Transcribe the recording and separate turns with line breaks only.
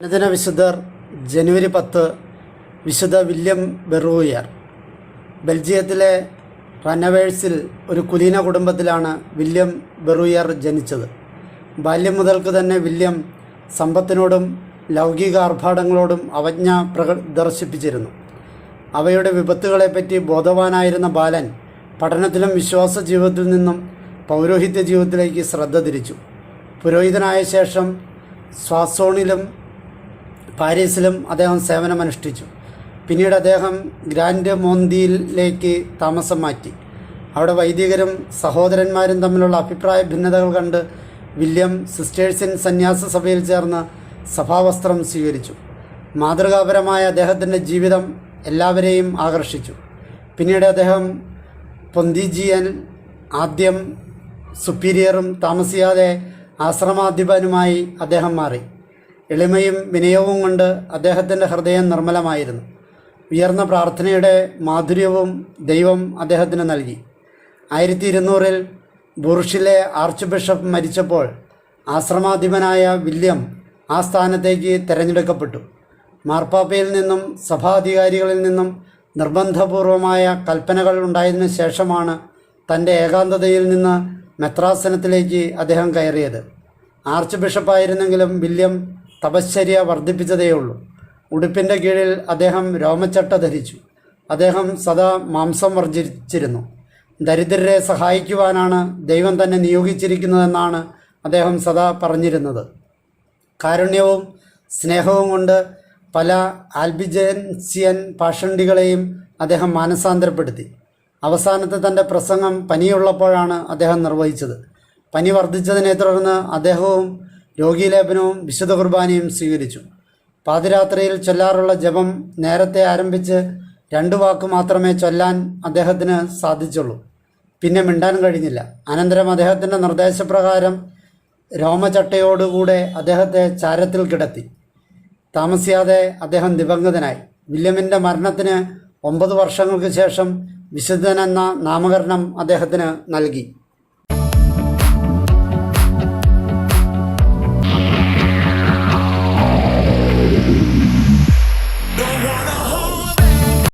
അനുദിന വിശുദ്ധർ ജനുവരി പത്ത് വിശുദ്ധ വില്യം ബെറൂയർ ബെൽജിയത്തിലെ റനവേഴ്സിൽ ഒരു കുലീന കുടുംബത്തിലാണ് വില്യം ബെറൂയർ ജനിച്ചത്. ബാല്യം മുതൽക്ക് തന്നെ വില്യം സമ്പത്തിനോടും ലൗകിക ആർഭാടങ്ങളോടും അവജ്ഞ പ്രദർശിപ്പിച്ചിരുന്നു അവയുടെ വിപത്തുകളെപ്പറ്റി ബോധവാനായിരുന്ന ബാലൻ പഠനത്തിലും വിശ്വാസ ജീവിതത്തിൽ നിന്നും പൗരോഹിത്യ ജീവിതത്തിലേക്ക് ശ്രദ്ധ തിരിച്ചു. പുരോഹിതനായ ശേഷം സ്വാസോണിലും പാരീസിലും അദ്ദേഹം സേവനമനുഷ്ഠിച്ചു പിന്നീട് അദ്ദേഹം ഗ്രാൻഡ് മോന്തിയിലേക്ക് താമസം മാറ്റി. അവിടെ വൈദികരും സഹോദരന്മാരും തമ്മിലുള്ള അഭിപ്രായ ഭിന്നതകൾ കണ്ട് വില്യം സിസ്റ്റേഴ്സിൻ സന്യാസ സഭയിൽ ചേർന്ന് സഭാവസ്ത്രം സ്വീകരിച്ചു. മാതൃകാപരമായ അദ്ദേഹത്തിന്റെ ജീവിതം എല്ലാവരെയും ആകർഷിച്ചു. പിന്നീട് അദ്ദേഹം പൊന്തിജിയൻ ആദ്യം സുപ്പീരിയറും താമസിയാതെ ആശ്രമാധിപനുമായി അദ്ദേഹം മാറി. എളിമയും വിനയവും കൊണ്ട് അദ്ദേഹത്തിന്റെ ഹൃദയം നിർമ്മലമായിരുന്നു. ഉയർന്ന പ്രാർത്ഥനയുടെ മാധുര്യവും ദൈവം അദ്ദേഹത്തിന് നൽകി. ആയിരത്തി ഇരുന്നൂറിൽ ബുർഷിലെ ആർച്ച് ബിഷപ്പ് മരിച്ചപ്പോൾ ആശ്രമാധിപനായ വില്യം ആ സ്ഥാനത്തേക്ക് തിരഞ്ഞെടുക്കപ്പെട്ടു. മാർപ്പാപ്പയിൽ നിന്നും സഭാധികാരികളിൽ നിന്നും നിർബന്ധപൂർവമായ കൽപ്പനകൾ ഉണ്ടായതിനു ശേഷമാണ് തന്റെ ഏകാന്തതയിൽ നിന്ന് മെത്രാസനത്തിലേക്ക് അദ്ദേഹം കയറിയത്. ആർച്ച് ബിഷപ്പായിരുന്നെങ്കിലും വില്യം തപശ്ചര്യ വർദ്ധിപ്പിച്ചതേയുള്ളൂ. ഉടുപ്പിന്റെ കീഴിൽ അദ്ദേഹം രോമച്ചട്ട ധരിച്ചു. അദ്ദേഹം സദാ മാംസം വർജിച്ചിരുന്നു ദരിദ്രരെ സഹായിക്കുവാനാണ് ദൈവം തന്നെ നിയോഗിച്ചിരിക്കുന്നതെന്നാണ് അദ്ദേഹം സദാ പറഞ്ഞിരുന്നത്. കാരുണ്യവും സ്നേഹവും കൊണ്ട് പല ആൽബിജൻസിയൻ പാഷണ്ടികളെയും അദ്ദേഹം മാനസാന്തരപ്പെടുത്തി. അവസാനത്തെ തന്റെ പ്രസംഗം പനിയുള്ളപ്പോഴാണ് അദ്ദേഹം നിർവഹിച്ചത്. പനി വർദ്ധിച്ചതിനെ തുടർന്ന് അദ്ദേഹവും രോഗീലേപനവും വിശുദ്ധ കുർബാനയും സ്വീകരിച്ചു. പാതിരാത്രിയിൽ ചൊല്ലാറുള്ള ജപം നേരത്തെ ആരംഭിച്ച് രണ്ടു വാക്ക് മാത്രമേ ചൊല്ലാൻ അദ്ദേഹത്തിന് സാധിച്ചുള്ളൂ. പിന്നെ മിണ്ടാൻ കഴിഞ്ഞില്ല. അനന്തരം അദ്ദേഹത്തിന്റെ നിർദ്ദേശപ്രകാരം രോമചട്ടയോടുകൂടെ അദ്ദേഹത്തെ ചാരത്തിൽ കിടത്തി. താമസിയാതെ അദ്ദേഹം ദിവംഗതനായി. വില്യമിന്റെ മരണത്തിന് ഒമ്പത് വർഷങ്ങൾക്ക് ശേഷം വിശുദ്ധനെന്ന നാമകരണം അദ്ദേഹത്തിന് നൽകി.